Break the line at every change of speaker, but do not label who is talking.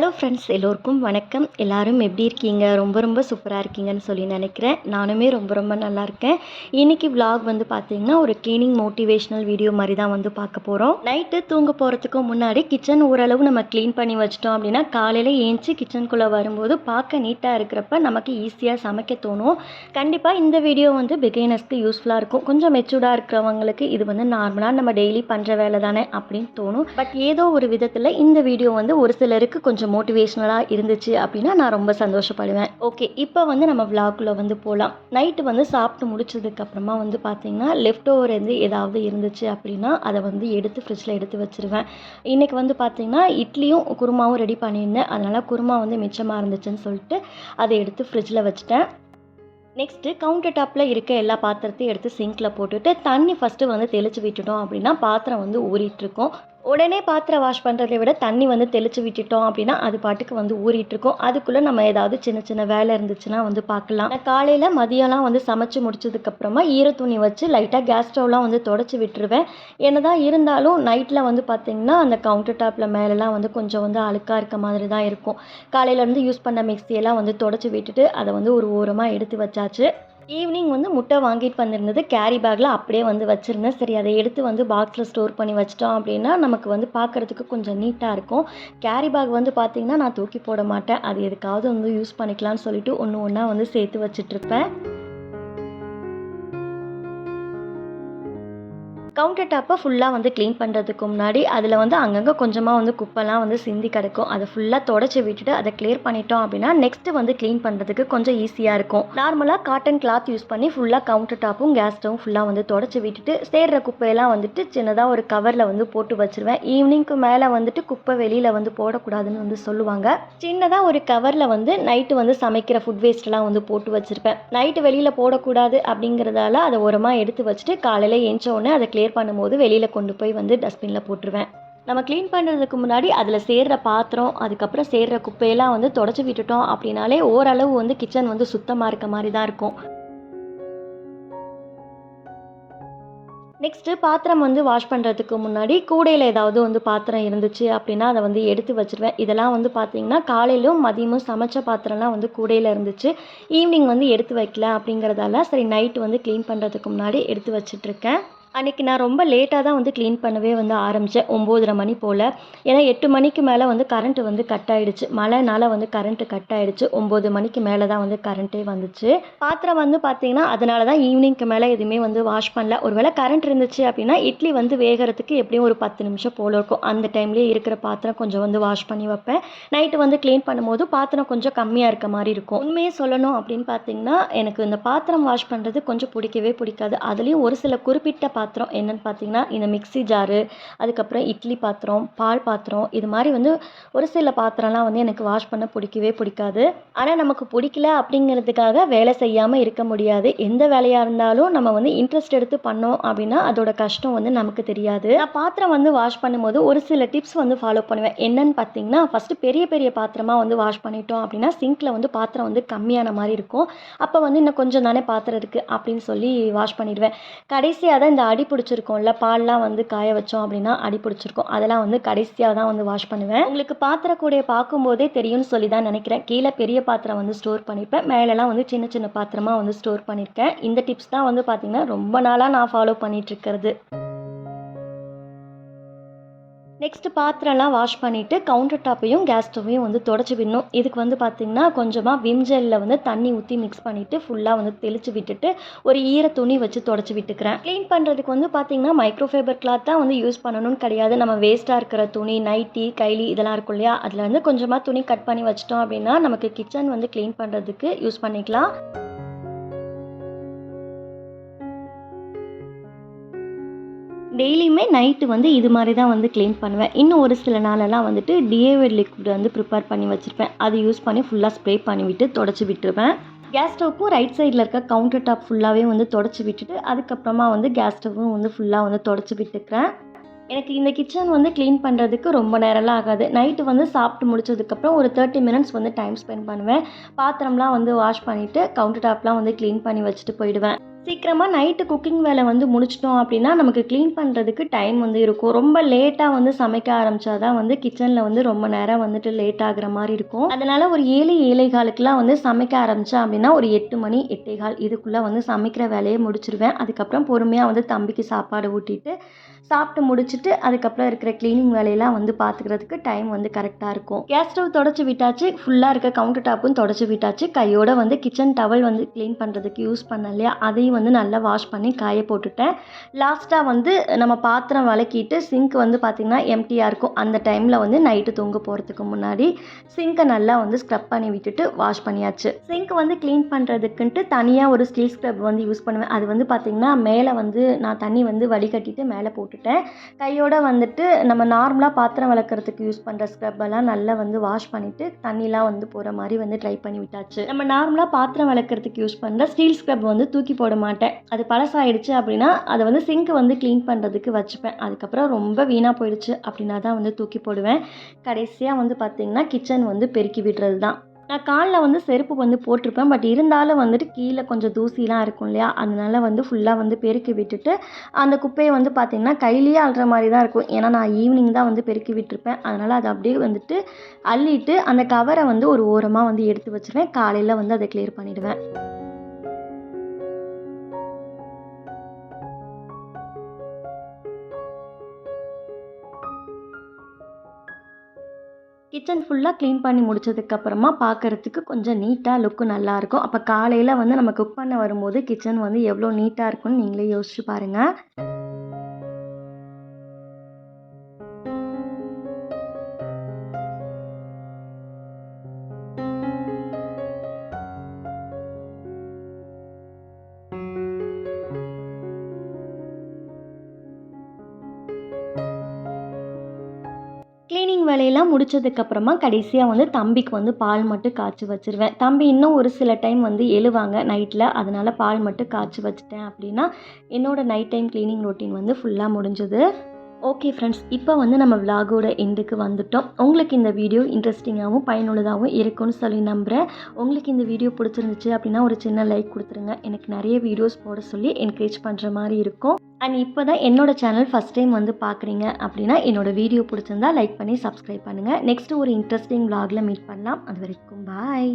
Hello friends எல்லோருக்கும் வணக்கம். எல்லாரும் எப்படி இருக்கீங்க? ரொம்ப ரொம்ப சூப்பராக இருக்கீங்கன்னு சொல்லி நினைக்கிறேன். நானுமே ரொம்ப ரொம்ப நல்லா இருக்கேன். இன்னைக்கு விலாக் வந்து பார்த்தீங்கன்னா ஒரு க்ளீனிங் மோட்டிவேஷனல் வீடியோ மாதிரி தான் வந்து பார்க்க போகிறோம் நைட்டு தூங்க போகிறதுக்கு முன்னாடி கிச்சன் ஓரளவு நம்ம க்ளீன் பண்ணி வச்சிட்டோம் அப்படின்னா காலையில் ஏஞ்சி கிச்சனுக்குள்ளே வரும்போது பார்க்க நீட்டாக இருக்கிறப்ப நமக்கு ஈஸியாக சமைக்க தோணும். கண்டிப்பாக இந்த வீடியோ வந்து பிகைனர்ஸ்க்கு யூஸ்ஃபுல்லாக இருக்கும். கொஞ்சம் மெச்சூர்டாக இருக்கிறவங்களுக்கு இது வந்து நார்மலாக நம்ம டெய்லி பண்ணுற வேலை தானே அப்படின்னு தோணும். பட் ஏதோ ஒரு விதத்தில் இந்த வீடியோ வந்து ஒரு சிலருக்கு கொஞ்சம் மோட்டிவேஷ்னலாக இருந்துச்சு அப்படின்னா நான் ரொம்ப சந்தோஷப்படுவேன். ஓகே இப்போ வந்து நம்ம விளாக்குள்ளே வந்து போகலாம் நைட்டு வந்து சாப்பிட்டு முடிச்சதுக்கப்புறமா வந்து பார்த்தீங்கன்னா லெஃப்ட் ஓவர் வந்து ஏதாவது இருந்துச்சு அப்படின்னா அதை வந்து எடுத்து ஃப்ரிட்ஜில் எடுத்து வச்சுருவேன். இன்றைக்கி வந்து பார்த்தீங்கன்னா இட்லியும் குருமாவும் ரெடி பண்ணியிருந்தேன். அதனால் குருமா வந்து மிச்சமாக இருந்துச்சுன்னு சொல்லிட்டு அதை எடுத்து ஃப்ரிட்ஜில் வச்சுட்டேன். நெக்ஸ்ட்டு கவுண்டர் டாப்பில் இருக்க எல்லா பாத்திரத்தையும் எடுத்து சிங்கில் போட்டுட்டு தண்ணி ஃபஸ்ட்டு வந்து தெளித்து விட்டுட்டோம் அப்படின்னா பாத்திரம் வந்து ஊறிட்டுருக்கோம் உடனே பாத்திரம் வாஷ் பண்ணுறதை விட தண்ணி வந்து தெளித்து விட்டுட்டோம் அப்படின்னா அது பாட்டுக்கு வந்து ஊறிட்டு இருக்கும் அதுக்குள்ளே நம்ம ஏதாவது சின்ன சின்ன வேலை இருந்துச்சுன்னா வந்து பார்க்கலாம். காலையில் மதியம்லாம் வந்து சமைச்சு முடிச்சதுக்கப்புறமா ஈர துணி வச்சு லைட்டாக கேஸ் ஸ்டவ்லாம் வந்து தொடச்சி விட்டுருவேன். என்னதான் இருந்தாலும் நைட்டில் வந்து பார்த்திங்கன்னா அந்த கவுண்டர் டாப்பில் மேலெலாம் வந்து கொஞ்சம் வந்து அழுக்காக இருக்க மாதிரி தான் இருக்கும். காலையிலேருந்து யூஸ் பண்ண மிக்சியெல்லாம் வந்து தொடச்சி விட்டுட்டு அதை வந்து ஒரு ஓரமாக எடுத்து வச்சாச்சு. ஈவினிங் வந்து முட்டை வாங்கிட்டு வந்திருந்தது. கேரி பேக்கில் அப்படியே வந்து வச்சுருந்தேன். சரி அதை எடுத்து வந்து பாக்ஸில் ஸ்டோர் பண்ணி வச்சிட்டோம் அப்படின்னா நமக்கு வந்து பார்க்குறதுக்கு கொஞ்சம் நீட்டாக இருக்கும். கேரி பேக் வந்து பார்த்திங்கன்னா நான் தூக்கி போட மாட்டேன். அது எதுக்காவது வந்து யூஸ் பண்ணிக்கலாம்னு சொல்லிட்டு ஒன்று ஒன்றா வந்து சேர்த்து வச்சிட்ருப்பேன் கவுண்டர் டாப்பை ஃபுல்லாக வந்து க்ளீன் பண்ணுறதுக்கு முன்னாடி அதில் வந்து அங்கங்கே கொஞ்சமாக வந்து குப்பைலாம் வந்து சிந்தி கிடக்கும். அதை ஃபுல்லாக தொடச்சி விட்டுட்டு அதை கிளியர் பண்ணிட்டோம் அப்படின்னா நெக்ஸ்ட்டு வந்து க்ளீன் பண்ணுறதுக்கு கொஞ்சம் ஈஸியாக இருக்கும். நார்மலாக காட்டன் கிளாத் யூஸ் பண்ணி ஃபுல்லாக கவுண்டர் டாப்பும் கேஸ் ஸ்டவும் ஃபுல்லாக வந்து தொடச்சி விட்டுட்டு சேர்ற குப்பையெல்லாம் வந்துட்டு சின்னதாக ஒரு கவரில் வந்து போட்டு வச்சுருவேன். ஈவினிங்க்கு மேலே வந்துட்டு குப்பை வெளியில் வந்து போடக்கூடாதுன்னு வந்து சொல்லுவாங்க. சின்னதாக ஒரு கவரில் வந்து நைட்டு வந்து சமைக்கிற ஃபுட் வேஸ்ட்லாம் வந்து போட்டு வச்சுருப்பேன். நைட்டு வெளியில் போடக்கூடாது அப்படிங்கிறதால அதை உரமாக எடுத்து வச்சுட்டு காலையில் ஏஞ்ச உடனே அதை கிளியர் பண்ணும்போது வெளியில் கொண்டு போய் வந்து டஸ்ட்பினில் போட்டுருவேன். நம்ம க்ளீன் பண்ணுறதுக்கு முன்னாடி அதில் சேர்ற பாத்திரம் அதுக்கப்புறம் சேர்ற குப்பையெல்லாம் வந்து தொடச்சி விட்டுட்டோம் அப்படின்னாலே ஓரளவு வந்து கிச்சன் வந்து சுத்தமாக இருக்க மாதிரி தான் இருக்கும். நெக்ஸ்ட்டு பாத்திரம் வந்து வாஷ் பண்ணுறதுக்கு முன்னாடி கூடையில் ஏதாவது வந்து பாத்திரம் இருந்துச்சு அப்படின்னா அதை வந்து எடுத்து வச்சிருவேன். இதெல்லாம் வந்து பார்த்தீங்கன்னா காலையிலும் மதியமும் சமைச்ச பாத்திரம்லாம் வந்து கூடையில் இருந்துச்சு. ஈவினிங் வந்து எடுத்து வைக்கல அப்படிங்கிறதால சரி நைட்டு வந்து க்ளீன் பண்ணுறதுக்கு முன்னாடி எடுத்து வச்சிட்ருக்கேன் அன்றைக்கி நான் ரொம்ப லேட்டாக தான் வந்து க்ளீன் பண்ணவே வந்து ஆரம்பித்தேன் ஒம்போதரை மணி போல். ஏன்னா எட்டு மணிக்கு மேலே வந்து கரண்ட்டு வந்து கட் ஆகிடுச்சு மழைனால வந்து கரண்ட்டு கட் ஆகிடுச்சு ஒம்பது மணிக்கு மேலே தான் வந்து கரண்ட்டே வந்துச்சு. பாத்திரம் வந்து பார்த்திங்கன்னா அதனால தான் ஈவினிங்க்கு மேலே எதுவுமே வந்து வாஷ் பண்ணல. ஒருவேளை கரண்ட் இருந்துச்சு அப்படின்னா இட்லி வந்து வேகிறதுக்கு எப்படியும் ஒரு பத்து நிமிஷம் போல் இருக்கும். அந்த டைம்லேயே இருக்கிற பாத்திரம் கொஞ்சம் வந்து வாஷ் பண்ணி வைப்பேன். நைட்டு வந்து க்ளீன் பண்ணும்போது பாத்திரம் கொஞ்சம் கம்மியாக இருக்க மாதிரி இருக்கும். உண்மையே சொல்லணும் அப்படின்னு பார்த்தீங்கன்னா எனக்கு இந்த பாத்திரம் வாஷ் பண்ணுறது கொஞ்சம் பிடிக்கவே பிடிக்காது. அதுலேயும் ஒரு சில குறிப்பிட்ட பாத்திரம் என்னன்னு பார்த்தீங்கன்னா இந்த மிக்ஸி ஜாரு அதுக்கப்புறம் இட்லி பாத்திரம் பால் பாத்திரம் இது மாதிரி வந்து ஒரு சில பாத்திரம்லாம் வந்து எனக்கு வாஷ் பண்ண பிடிக்கவே பிடிக்காது. ஆனால் நமக்கு பிடிக்கல அப்படிங்கிறதுக்காக வேலை செய்யாமல் இருக்க முடியாது. எந்த வேலையாக இருந்தாலும் நம்ம வந்து இன்ட்ரெஸ்ட் எடுத்து பண்ணோம் அப்படின்னா அதோட கஷ்டம் வந்து நமக்கு தெரியாது. நான் பாத்திரம் வந்து வாஷ் பண்ணும்போது ஒரு சில டிப்ஸ் வந்து ஃபாலோ பண்ணுவேன். என்னன்னு பார்த்தீங்கன்னா ஃபஸ்ட்டு பெரிய பெரிய பாத்திரமாக வந்து வாஷ் பண்ணிட்டோம் அப்படின்னா சிங்க்கில் வந்து பாத்திரம் வந்து கம்மியான மாதிரி இருக்கும். அப்போ வந்து இன்னும் கொஞ்சம் தானே பாத்திரம் இருக்குது அப்படின்னு சொல்லி வாஷ் பண்ணிடுவேன். கடைசியாக தான் இந்த அடி பிடிச்சிருக்கோம்ல பால்லாம் வந்து காய வச்சோம் அப்படின்னா அடி பிடிச்சிருக்கும். அதெல்லாம் வந்து கடைசியாக தான் வந்து வாஷ் பண்ணுவேன். உங்களுக்கு பாத்திரக்கூடைய பார்க்கும்போதே தெரியும்னு சொல்லி தான் நினைக்கிறேன். கீழே பெரிய பாத்திரம் வந்து ஸ்டோர் பண்ணிப்பேன். மேலெலாம் வந்து சின்ன சின்ன பாத்திரமாக வந்து ஸ்டோர் பண்ணியிருக்கேன். இந்த டிப்ஸ் தான் வந்து பார்த்திங்கன்னா ரொம்ப நாளாக நான் ஃபாலோ பண்ணிட்டு நெக்ஸ்ட்டு பாத்திரம்லாம் வாஷ் பண்ணிவிட்டு கவுண்டர் டாப்பையும் கேஸ் ஸ்டவ்வையும் வந்து தொடச்சி விடணும். இதுக்கு வந்து பார்த்திங்கன்னா கொஞ்சமாக விம் ஜெல்லில் வந்து தண்ணி ஊற்றி மிக்ஸ் பண்ணிவிட்டு ஃபுல்லாக வந்து தெளித்து விட்டுட்டு ஒரு ஈர துணி வச்சு தொடச்சி விட்டுக்கிறேன். க்ளீன் பண்ணுறதுக்கு வந்து பார்த்திங்கன்னா மைக்ரோஃபைபர் கிளாத் தான் வந்து யூஸ் பண்ணணும்னு கிடையாது. நம்ம வேஸ்ட்டாக இருக்கிற துணி நைட்டி கைலி இதெல்லாம் இருக்கும் இல்லையா? அதில் வந்து கொஞ்சமாக துணி கட் பண்ணி வச்சிட்டோம் அப்படின்னா நமக்கு கிச்சன் வந்து க்ளீன் பண்ணுறதுக்கு யூஸ் பண்ணிக்கலாம். டெய்லியுமே நைட்டு வந்து இது மாதிரி தான் வந்து க்ளீன் பண்ணுவேன். இன்னும் ஒரு சில நாளெல்லாம் வந்துட்டு டிஏவர் லிக்விட் வந்து ப்ரிப்பேர் பண்ணி வச்சுருப்பேன். அது யூஸ் பண்ணி ஃபுல்லாக ஸ்ப்ரே பண்ணிவிட்டு தொடச்சி விட்டுருவேன். கேஸ் ஸ்டவ்க்கும் ரைட் சைடில் இருக்க கவுண்டர் டாப் ஃபுல்லாகவே வந்து தொடச்சி விட்டுட்டு அதுக்கப்புறமா வந்து கேஸ் ஸ்டவ்வும் வந்து ஃபுல்லாக வந்து தொடச்சி விட்டுக்கிறேன். எனக்கு இந்த கிச்சன் வந்து க்ளீன் பண்ணுறதுக்கு ரொம்ப நேரம்லாம் ஆகாது. நைட்டு வந்து சாப்பிட்டு முடிச்சதுக்கப்புறம் ஒரு தேர்ட்டி மினிட்ஸ் வந்து டைம் ஸ்பெண்ட் பண்ணுவேன். பாத்திரம்லாம் வந்து வாஷ் பண்ணிவிட்டு கவுண்டர் டாப்லாம் வந்து க்ளீன் பண்ணி வச்சுட்டு போயிடுவேன். சீக்கிரமாக நைட்டு குக்கிங் வேலை வந்து முடிச்சிட்டோம் அப்படின்னா நமக்கு க்ளீன் பண்ணுறதுக்கு டைம் வந்து இருக்கும். ரொம்ப லேட்டாக வந்து சமைக்க ஆரம்பித்தா தான் வந்து கிச்சனில் வந்து ரொம்ப நேரம் வந்துட்டு லேட் ஆகிற மாதிரி இருக்கும். அதனால் ஒரு ஏழு ஏழை காலுக்கெலாம் வந்து சமைக்க ஆரம்பித்தா அப்படின்னா ஒரு எட்டு மணி எட்டே கால் இதுக்குள்ளே வந்து சமைக்கிற வேலையை முடிச்சிருவேன். அதுக்கப்புறம் பொறுமையாக வந்து தம்பிக்கு சாப்பாடு ஊட்டிட்டு சாப்பிட்டு முடிச்சுட்டு அதுக்கப்புறம் இருக்கிற க்ளீனிங் வேலையெல்லாம் வந்து பார்த்துக்கிறதுக்கு டைம் வந்து கரெக்டாக இருக்கும். கேஸ் ஸ்டவ் தொடச்சி விட்டாச்சு ஃபுல்லாக இருக்க கவுண்டர் டாப்பும் தொடச்சி விட்டாச்சு. கையோட வந்து கிச்சன் டவல் வந்து க்ளீன் பண்ணுறதுக்கு யூஸ் பண்ண இல்லையா? அதையும் வந்து நல்லா வாஷ் பண்ணி காய போட்டுட்டேன். லாஸ்ட்டாக வந்து நம்ம பாத்திரம் விளக்கிட்டு சிங்க் வந்து பார்த்திங்கன்னா எம்டியாக இருக்கும். அந்த டைமில் வந்து நைட்டு தூங்க போகிறதுக்கு முன்னாடி சிங்கை நல்லா வந்து ஸ்க்ரப் பண்ணி விட்டுட்டு வாஷ் பண்ணியாச்சு. சிங்க் வந்து க்ளீன் பண்ணுறதுக்குன்ட்டு தனியாக ஒரு ஸ்டீல் ஸ்க்ரப் வந்து யூஸ் பண்ணுவேன். அது வந்து பார்த்திங்கன்னா மேலே வந்து நான் தண்ணி வந்து வடிகட்டிட்டு மேலே எடுத்துக்கிட்டேன் கையோட வந்துட்டு நம்ம நார்மலாக பாத்திரம் விளக்குறதுக்கு யூஸ் பண்ணுற ஸ்க்ரப் எல்லாம் நல்லா வந்து வாஷ் பண்ணிவிட்டு தண்ணிலாம் வந்து போகிற மாதிரி வந்து ட்ரை பண்ணி விட்டாச்சு. நம்ம நார்மலாக பாத்திரம் விளக்குறதுக்கு யூஸ் பண்ணுற ஸ்டீல் ஸ்க்ரப் வந்து தூக்கி போட மாட்டேன். அது பழசாயிடுச்சு அப்படின்னா அதை வந்து சிங்க் வந்து க்ளீன் பண்ணுறதுக்கு வச்சுப்பேன். அதுக்கப்புறம் ரொம்ப வீணாக போயிடுச்சு அப்படின்னா தான் வந்து தூக்கி போடுவேன். கடைசியாக வந்து பார்த்திங்கன்னா கிச்சன் வந்து பெருக்கி விடுறது தான் நான் காலில் வந்து செருப்பு வந்து போட்டிருப்பேன். பட் இருந்தாலும் வந்துட்டு கீழே கொஞ்சம் தூசிலாம் இருக்கும் இல்லையா? அதனால வந்து ஃபுல்லாக வந்து பெருக்கி விட்டுட்டு அந்த குப்பையை வந்து பார்த்திங்கன்னா கையிலேயே அள்ளுற மாதிரி தான் இருக்கும். ஏன்னா நான் ஈவினிங் தான் வந்து பெருக்கி விட்டுருப்பேன். அதனால் அதை அப்படியே வந்துட்டு அள்ளிட்டு அந்த கவரை வந்து ஒரு ஓரமாக வந்து எடுத்து வச்சுருவேன். காலையில் வந்து அதை கிளியர் பண்ணிவிடுவேன் கிச்சன் ஃபுல்லாக க்ளீன் பண்ணி முடிச்சதுக்கப்புறமா பார்க்கறதுக்கு கொஞ்சம் நீட்டாக லுக்கு நல்லாயிருக்கும் அப்போ காலையில் வந்து நம்ம குக் பண்ண வரும்போது கிச்சன் வந்து எவ்வளோ நீட்டாக இருக்கும்னு நீங்களே யோசிச்சு பாருங்கள் வேலையெல்லாம் முடிச்சதுக்கப்புறமா கடைசியாக வந்து தம்பிக்கு வந்து பால் மட்டும் காய்ச்சி வச்சுருவேன். தம்பி இன்னும் ஒரு சில டைம் வந்து எழுவாங்க நைட்டில் அதனால் பால் மட்டும் காய்ச்சி வச்சுட்டேன் அப்படின்னா என்னோடய நைட் டைம் க்ளீனிங் ரொட்டீன் வந்து ஃபுல்லாக முடிஞ்சது. ஓகே ஃப்ரெண்ட்ஸ் இப்போ வந்து நம்ம விலாகோட எண்டுக்கு வந்துட்டோம். உங்களுக்கு இந்த வீடியோ இன்ட்ரெஸ்டிங்காகவும் பயனுள்ளதாகவும் இருக்கும்னு சொல்லி நம்புகிறேன் உங்களுக்கு இந்த வீடியோ பிடிச்சிருந்துச்சு அப்படின்னா ஒரு சின்ன லைக் கொடுத்துருங்க. எனக்கு நிறைய வீடியோஸ் போட சொல்லி என்கரேஜ் பண்ணுற மாதிரி இருக்கும். அண்ட் இப்போ தான் என்னோட சேனல் ஃபஸ்ட் டைம் வந்து பார்க்குறீங்க அப்படின்னா என்னோடய வீடியோ பிடிச்சிருந்தா லைக் பண்ணி சப்ஸ்கிரைப் பண்ணுங்கள் நெக்ஸ்ட்டு ஒரு இன்ட்ரெஸ்டிங் விலாகில் மீட் பண்ணலாம். அது வரைக்கும் பாய்